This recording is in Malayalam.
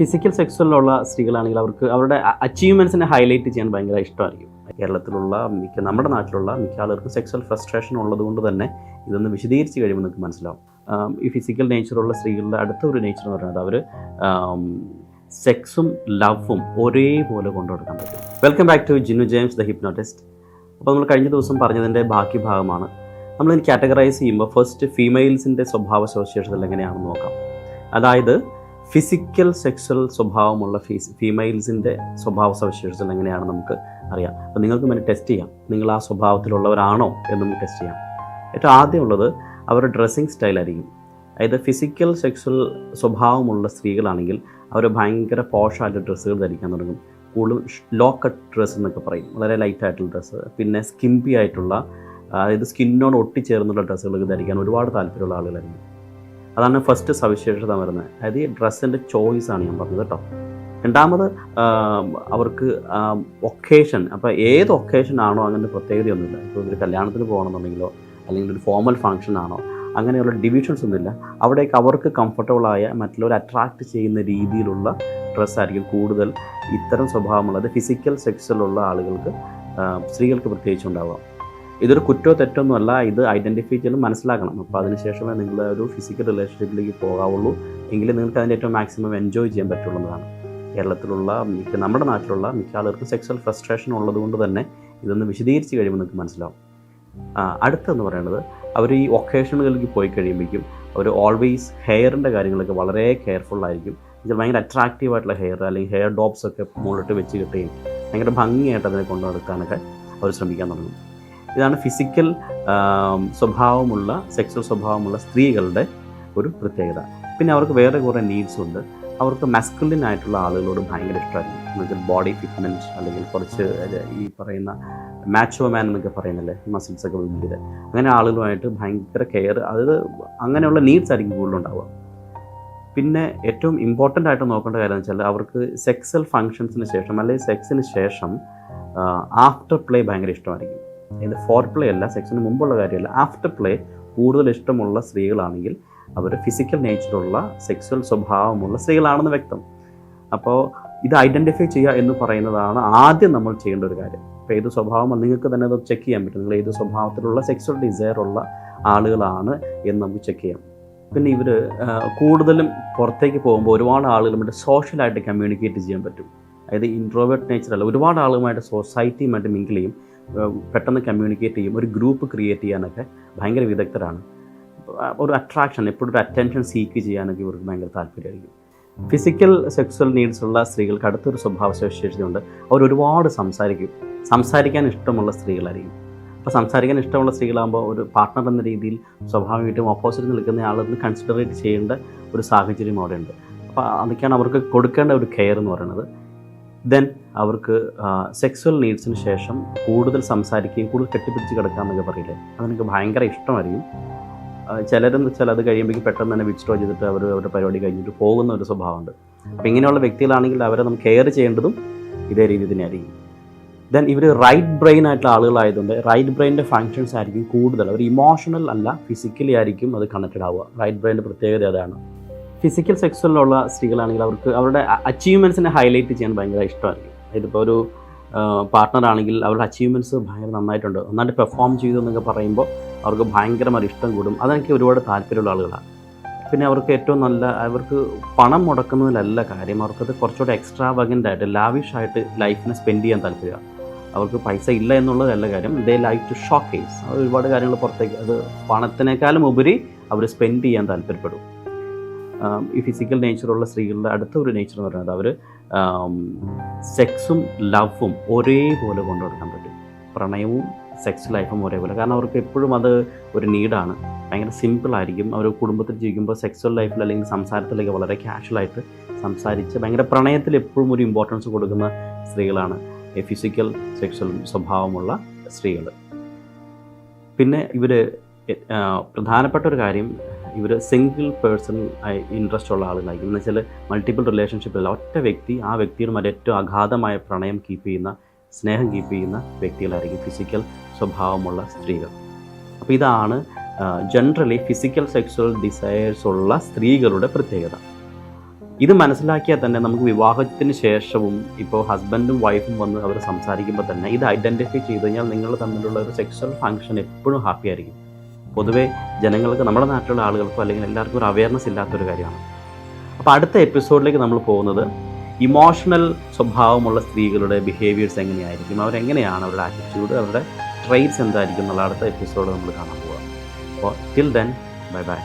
ഫിസിക്കൽ സെക്സിലുള്ള സ്ത്രീകളാണെങ്കിൽ അവർക്ക് അവരുടെ അച്ചീവ്മെന്റ്സിനെ ഹൈലൈറ്റ് ചെയ്യാൻ ഭയങ്കര ഇഷ്ടമായിരിക്കും. കേരളത്തിലുള്ള മിക്ക നമ്മുടെ നാട്ടിലുള്ള മിക്ക ആളുകൾക്കും സെക്സ്വൽ ഫ്രസ്ട്രേഷൻ ഉള്ളത് കൊണ്ട് തന്നെ ഇതൊന്ന് വിശദീകരിച്ച് കഴിയുമ്പോൾ നിങ്ങൾക്ക് മനസ്സിലാവും. ഈ ഫിസിക്കൽ നേച്ചറുള്ള സ്ത്രീകളുടെ അടുത്ത ഒരു നേച്ചർ എന്ന് പറയുന്നത് അവർ സെക്സും ലവും ഒരേപോലെ കൊണ്ടുകൊടുക്കാൻ പറ്റും. Welcome back to Jinu James the hypnotist അപ്പോൾ നമ്മൾ കഴിഞ്ഞ ദിവസം പറഞ്ഞതിന്റെ ബാക്കി ഭാഗമാണ്. നമ്മൾ ഇനി കാറ്റഗറൈസ് ചെയ്യുമ്പോൾ ഫസ്റ്റ് ഫീമെയിൽസിന്റെ സ്വഭാവ സവിശേഷതകൾ എങ്ങനെയാണെന്ന് നോക്കാം. അതായത് ഫിസിക്കൽ സെക്സ്വൽ സ്വഭാവമുള്ള ഫീസ് ഫീമെയിൽസിന്റെ സ്വഭാവ സവിശേഷതകൾ എങ്ങനെയാണ് നമുക്ക് അറിയാം. അപ്പോൾ നിങ്ങൾക്ക് വേണ്ടി ടെസ്റ്റ് ചെയ്യാം. നിങ്ങൾ ആ സ്വഭാവത്തിലുള്ളവരാണോ എന്ന് നമുക്ക് ടെസ്റ്റ് ചെയ്യാം. ഏറ്റവും ആദ്യമുള്ളത് അവരുടെ ഡ്രസ്സിങ് സ്റ്റൈലായിരിക്കും അതായത് ഫിസിക്കൽ സെക്സ്വൽ സ്വഭാവമുള്ള സ്ത്രീകളാണെങ്കിൽ അവർ ഭയങ്കര പോഷായിട്ട് ഡ്രസ്സുകൾ ധരിക്കാൻ തുടങ്ങും. കൂടുതൽ ലോ കട്ട് ഡ്രസ്സ് എന്നൊക്കെ പറയും. വളരെ ലൈറ്റ് ആയിട്ടുള്ള ഡ്രസ്സ്. പിന്നെ സ്കിംപി ആയിട്ടുള്ള അതായത് സ്കിന്നോട് ഒട്ടിച്ചേർന്നുള്ള ഡ്രസ്സുകൾ ധരിക്കാൻ ഒരുപാട് താല്പര്യമുള്ള ആളുകളായിരിക്കും. അതാണ് ഫസ്റ്റ് സവിശേഷത വരുന്നത്. അതായത് ഈ ഡ്രസ്സിന്റെ ആണ് ഞാൻ പറഞ്ഞത് കേട്ടോ. രണ്ടാമത് അവർക്ക് ഒക്കേഷൻ അപ്പോൾ ഏത് ഒക്കേഷൻ ആണോ അങ്ങനത്തെ പ്രത്യേകതയൊന്നുമില്ല. ഇപ്പോൾ ഒരു കല്യാണത്തിന് പോകണമെന്നുണ്ടെങ്കിലോ അല്ലെങ്കിൽ ഒരു ഫോമൽ ഫംഗ്ഷൻ ആണോ അങ്ങനെയുള്ള ഡിവിഷൻസ് ഒന്നുമില്ല. അവിടേക്ക് അവർക്ക് കംഫർട്ടബിളായ മറ്റുള്ളവർ അട്രാക്റ്റ് ചെയ്യുന്ന രീതിയിലുള്ള ഡ്രസ്സായിരിക്കും കൂടുതൽ ഇത്തരം സ്വഭാവമുള്ളത്. ഫിസിക്കൽ സെക്സിലുള്ള ആളുകൾക്ക് സ്ത്രീകൾക്ക് പ്രത്യേകിച്ച് ഉണ്ടാവുക. ഇതൊരു കുറ്റോ തെറ്റൊന്നും അല്ല. ഇത് ഐഡന്റിഫൈ ചെയ്ത് മനസ്സിലാക്കണം. അപ്പോൾ അതിനുശേഷമേ നിങ്ങൾ ഒരു ഫിസിക്കൽ റിലേഷൻഷിപ്പിലേക്ക് പോകാവുള്ളൂ. എങ്കിലും നിങ്ങൾക്ക് അതിന്റെ ഏറ്റവും മാക്സിമം എൻജോയ് ചെയ്യാൻ പറ്റുള്ളൂ എന്നതാണ്. കേരളത്തിലുള്ള മിക്ക നമ്മുടെ നാട്ടിലുള്ള മിക്ക ആളുകൾക്കും സെക്സ്വൽ ഫ്രസ്ട്രേഷൻ ഉള്ളതുകൊണ്ട് തന്നെ ഇതൊന്ന് വിശദീകരിച്ച് കഴിയുമ്പോൾ നിങ്ങൾക്ക് മനസ്സിലാവും. അടുത്തെന്ന് പറയുന്നത് അവർ ഈ ഒക്കേഷനുകളിലേക്ക് പോയി കഴിയുമ്പോഴേക്കും അവർ ഓൾവേസ് ഹെയറിന്റെ കാര്യങ്ങളൊക്കെ വളരെ കെയർഫുൾ ആയിരിക്കും. ഭയങ്കര അട്രാക്റ്റീവ് ആയിട്ടുള്ള ഹെയർ അല്ലെങ്കിൽ ഹെയർ ഡോപ്സ് ഒക്കെ മുകളിട്ട് വെച്ച് കിട്ടുകയും ഭയങ്കര ഭംഗിയായിട്ട് അതിനെ കൊണ്ടു നടക്കാനൊക്കെ അവർ ശ്രമിക്കാൻ തുടങ്ങും. ഇതാണ് ഫിസിക്കൽ സ്വഭാവമുള്ള സെക്സ്വൽ സ്വഭാവമുള്ള സ്ത്രീകളുടെ ഒരു പ്രത്യേകത. പിന്നെ അവർക്ക് വേറെ കുറേ നീഡ്സ് ഉണ്ട്. അവർക്ക് മസ്കുലിൻ ആയിട്ടുള്ള ആളുകളോട് ഭയങ്കര ഇഷ്ടമായിരിക്കും. എന്ന് വെച്ചാൽ ബോഡി ഫിറ്റ്മെന്റ് അല്ലെങ്കിൽ കുറച്ച് ഈ പറയുന്ന മാച്ചോ മാൻ എന്നൊക്കെ പറയുന്നില്ലേ മസിൽസ് ഒക്കെ വലിയത് അങ്ങനെ ആളുകളുമായിട്ട് ഭയങ്കര കെയർ അത് അങ്ങനെയുള്ള നീഡ്സ് ആയിരിക്കും കൂടുതലുണ്ടാവുക. പിന്നെ ഏറ്റവും ഇമ്പോർട്ടന്റ് ആയിട്ട് നോക്കേണ്ട കാര്യം എന്ന് വെച്ചാൽ അവർക്ക് സെക്സൽ ഫങ്ഷൻസിന് ശേഷം അല്ലെങ്കിൽ സെക്സിന് ശേഷം ആഫ്റ്റർ പ്ലേ ഭയങ്കര ഇഷ്ടമായിരിക്കും. ഇത് ഫോർ പ്ലേ അല്ല സെക്സിന് മുമ്പുള്ള കാര്യമല്ല ആഫ്റ്റർ പ്ലേ കൂടുതൽ ഇഷ്ടമുള്ള സ്ത്രീകളാണെങ്കിൽ അവർ ഫിസിക്കൽ നേച്ചറുള്ള സെക്സ്വൽ സ്വഭാവമുള്ള സ്ത്രീകളാണെന്ന് വ്യക്തം. അപ്പോൾ ഇത് ഐഡന്റിഫൈ ചെയ്യുക എന്ന് പറയുന്നതാണ് ആദ്യം നമ്മൾ ചെയ്യേണ്ട ഒരു കാര്യം. അപ്പോൾ ഏത് സ്വഭാവം നിങ്ങൾക്ക് തന്നെ അത് ചെക്ക് ചെയ്യാൻ പറ്റും. നിങ്ങൾ ഏത് സ്വഭാവത്തിലുള്ള സെക്സ്വൽ ഡിസയർ ഉള്ള ആളുകളാണ് എന്ന് നമുക്ക് ചെക്ക് ചെയ്യാം. പിന്നെ ഇവർ കൂടുതലും പുറത്തേക്ക് പോകുമ്പോൾ ഒരുപാട് ആളുകളുമായിട്ട് സോഷ്യലായിട്ട് കമ്മ്യൂണിക്കേറ്റ് ചെയ്യാൻ പറ്റും. അതായത് ഇൻട്രോവേർട്ട് നേച്ചർ അല്ല ഒരുപാട് ആളുകളുമായിട്ട് സൊസൈറ്റിയുമായിട്ട് മിങ്കിൾ ചെയ്യും. പെട്ടെന്ന് കമ്മ്യൂണിക്കേറ്റ് ചെയ്യും. ഒരു ഗ്രൂപ്പ് ക്രിയേറ്റ് ചെയ്യാനൊക്കെ ഭയങ്കര വിദഗ്ധരാണ്. ഒരു അട്രാക്ഷൻ എപ്പോഴും ഒരു അറ്റൻഷൻ സീക്ക് ചെയ്യാനൊക്കെ ഇവർക്ക് ഭയങ്കര താല്പര്യമായിരിക്കും. ഫിസിക്കൽ സെക്സ്വൽ നീഡ്സ് ഉള്ള സ്ത്രീകൾക്ക് അടുത്തൊരു സ്വഭാവ സവിശേഷതയുണ്ട് അവർ ഒരുപാട് സംസാരിക്കും. സംസാരിക്കാൻ ഇഷ്ടമുള്ള സ്ത്രീകളായിരിക്കും. അപ്പോൾ സംസാരിക്കാൻ ഇഷ്ടമുള്ള സ്ത്രീകളാകുമ്പോൾ ഒരു പാർട്ട്ണർ എന്ന രീതിയിൽ സ്വാഭാവികമായിട്ടും ഓപ്പോസിറ്റ് നിൽക്കുന്ന ആളെന്ന് കൺസിഡറേറ്റ് ചെയ്യേണ്ട ഒരു സാഹചര്യം അവിടെയുണ്ട്. അപ്പോൾ അതൊക്കെയാണ് അവർക്ക് കൊടുക്കേണ്ട ഒരു കെയർ എന്ന് പറയുന്നത്. ദെൻ അവർക്ക് സെക്സ്വൽ നീഡ്സിന് ശേഷം കൂടുതൽ സംസാരിക്കുകയും കൂടുതൽ കെട്ടിപ്പിടിച്ച് കിടക്കാമെന്നൊക്കെ പറയില്ലേ? അതെനിക്ക് ഭയങ്കര ഇഷ്ടമായിരിക്കും. ചിലരെന്ന് വെച്ചാൽ അത് കഴിയുമ്പോഴേക്കും പെട്ടെന്ന് തന്നെ വിഡ്സ്ട്രോ ചെയ്തിട്ട് അവർ അവരുടെ പരിപാടി കഴിഞ്ഞിട്ട് പോകുന്ന ഒരു സ്വഭാവമുണ്ട്. അപ്പോൾ ഇങ്ങനെയുള്ള വ്യക്തികളാണെങ്കിൽ അവരെ നമുക്ക് കെയർ ചെയ്യേണ്ടതും ഇതേ രീതി തന്നെയായിരിക്കും. ദെൻ ഇവർ റൈറ്റ് ബ്രെയിൻ ആയിട്ടുള്ള ആളുകളായതുകൊണ്ട് റൈറ്റ് ബ്രെയിനിന്റെ ഫങ്ഷൻസ് ആയിരിക്കും കൂടുതൽ. അവർ ഇമോഷണൽ അല്ല ഫിസിക്കലി ആയിരിക്കും അത് കണക്റ്റഡ് ആവുക. റൈറ്റ് ബ്രെയിന്റെ പ്രത്യേകത അതാണ്. ഫിസിക്കൽ സെക്സുവലുള്ള സ്ത്രീകളാണെങ്കിൽ അവർക്ക് അവരുടെ അച്ചീവ്മെന്റ്സിനെ ഹൈലൈറ്റ് ചെയ്യാൻ ഭയങ്കര ഇഷ്ടമായിരിക്കും. ഇതിപ്പോൾ ഒരു പാർട്ട്ണർ ആണെങ്കിൽ അവരുടെ അച്ചീവ്മെന്റ്സ് ഭയങ്കര നന്നായിട്ടുണ്ട്. നന്നായിട്ട് പെർഫോം ചെയ്തു എന്നൊക്കെ പറയുമ്പോൾ അവർക്ക് ഭയങ്കരമായി ഇഷ്ടം കൂടും. അതെനിക്ക് ഒരുപാട് താല്പര്യമുള്ള ആളുകളാണ് പിന്നെ അവർക്ക് ഏറ്റവും നല്ല അവർക്ക് പണം മുടക്കുന്നതിലല്ല കാര്യം. അവർക്കത് കുറച്ചുകൂടെ എക്സ്ട്രാ വഗന്റ് ആയിട്ട് ലാവിഷ് ആയിട്ട് ലൈഫിനെ സ്പെൻഡ് ചെയ്യാൻ താല്പര്യമാണ് അവർക്ക് പൈസ ഇല്ല എന്നുള്ളതല്ല കാര്യം. ദേ ലൈക്ക് ടു ഷോക്കേസ് ഒരുപാട് കാര്യങ്ങൾ പുറത്തേക്ക് അത് പണത്തിനേക്കാളും ഉപരി അവർ സ്പെൻഡ് ചെയ്യാൻ താല്പര്യപ്പെടും. ഈ ഫിസിക്കൽ നേച്ചറുള്ള സ്ത്രീകളുടെ അടുത്ത ഒരു നേച്ചർ എന്ന് പറയുന്നത് അവർ സെക്സും ലവും ഒരേപോലെ കൊണ്ടുനടക്കാൻ പറ്റും. പ്രണയവും സെക്സ് ലൈഫും ഒരേപോലെ. കാരണം അവർക്ക് എപ്പോഴും അത് ഒരു നീഡാണ് ഭയങ്കര സിമ്പിളായിരിക്കും അവർ കുടുംബത്തിൽ ജീവിക്കുമ്പോൾ സെക്സ്വൽ ലൈഫിൽ അല്ലെങ്കിൽ സംസാരത്തിലൊക്കെ വളരെ ക്യാഷ്വലായിട്ട് സംസാരിച്ച് ഭയങ്കര പ്രണയത്തിൽ എപ്പോഴും ഒരു ഇമ്പോർട്ടൻസ് കൊടുക്കുന്ന സ്ത്രീകളാണ് ഫിസിക്കൽ സെക്സ്വൽ സ്വഭാവമുള്ള സ്ത്രീകൾ പിന്നെ ഇവർ പ്രധാനപ്പെട്ട ഒരു കാര്യം ഇവർ സിംഗിൾ പേഴ്സൺ ഇൻട്രസ്റ്റ് ഉള്ള ആളുകളായിരിക്കും. എന്ന് വെച്ചാൽ മൾട്ടിപ്പിൾ റിലേഷൻഷിപ്പിൽ ഒറ്റ വ്യക്തി ആ വ്യക്തിയുമായി ഏറ്റവും അഗാധമായ പ്രണയം കീപ്പ് ചെയ്യുന്ന സ്നേഹം കീപ്പ് ചെയ്യുന്ന വ്യക്തികളായിരിക്കും ഫിസിക്കൽ സ്വഭാവമുള്ള സ്ത്രീകൾ. അപ്പോൾ ഇതാണ് ജനറലി ഫിസിക്കൽ സെക്സ്വൽ ഡിസയേഴ്സ് ഉള്ള സ്ത്രീകളുടെ പ്രത്യേകത. ഇത് മനസ്സിലാക്കിയാൽ തന്നെ നമുക്ക് വിവാഹത്തിന് ശേഷവും ഇപ്പോൾ ഹസ്ബൻഡും വൈഫും വന്ന് അവർ സംസാരിക്കുമ്പോൾ തന്നെ ഇത് ഐഡന്റിഫൈ ചെയ്ത് കഴിഞ്ഞാൽ നിങ്ങൾ തമ്മിലുള്ള ഒരു സെക്സ്വൽ ഫങ്ഷൻ എപ്പോഴും ഹാപ്പി ആയിരിക്കും. പൊതുവേ ജനങ്ങൾക്ക് നമ്മുടെ നാട്ടിലുള്ള ആളുകൾക്കോ അല്ലെങ്കിൽ എല്ലാവർക്കും ഒരു അവയർനെസ് ഇല്ലാത്തൊരു കാര്യമാണ്. അപ്പോൾ അടുത്ത എപ്പിസോഡിലേക്ക് നമ്മൾ പോകുന്നത് ഇമോഷണൽ സ്വഭാവമുള്ള സ്ത്രീകളുടെ ബിഹേവിയേഴ്സ് എങ്ങനെയായിരിക്കും? അവരെങ്ങനെയാണ് അവരുടെ ആറ്റിറ്റ്യൂഡ് അവരുടെ ട്രൈറ്റ്സ് എന്തായിരിക്കും എന്നുള്ള അടുത്ത എപ്പിസോഡ് നമ്മൾ കാണാൻ പോകാം അപ്പോൾ ടിൽ ദെൻ ബൈ ബൈ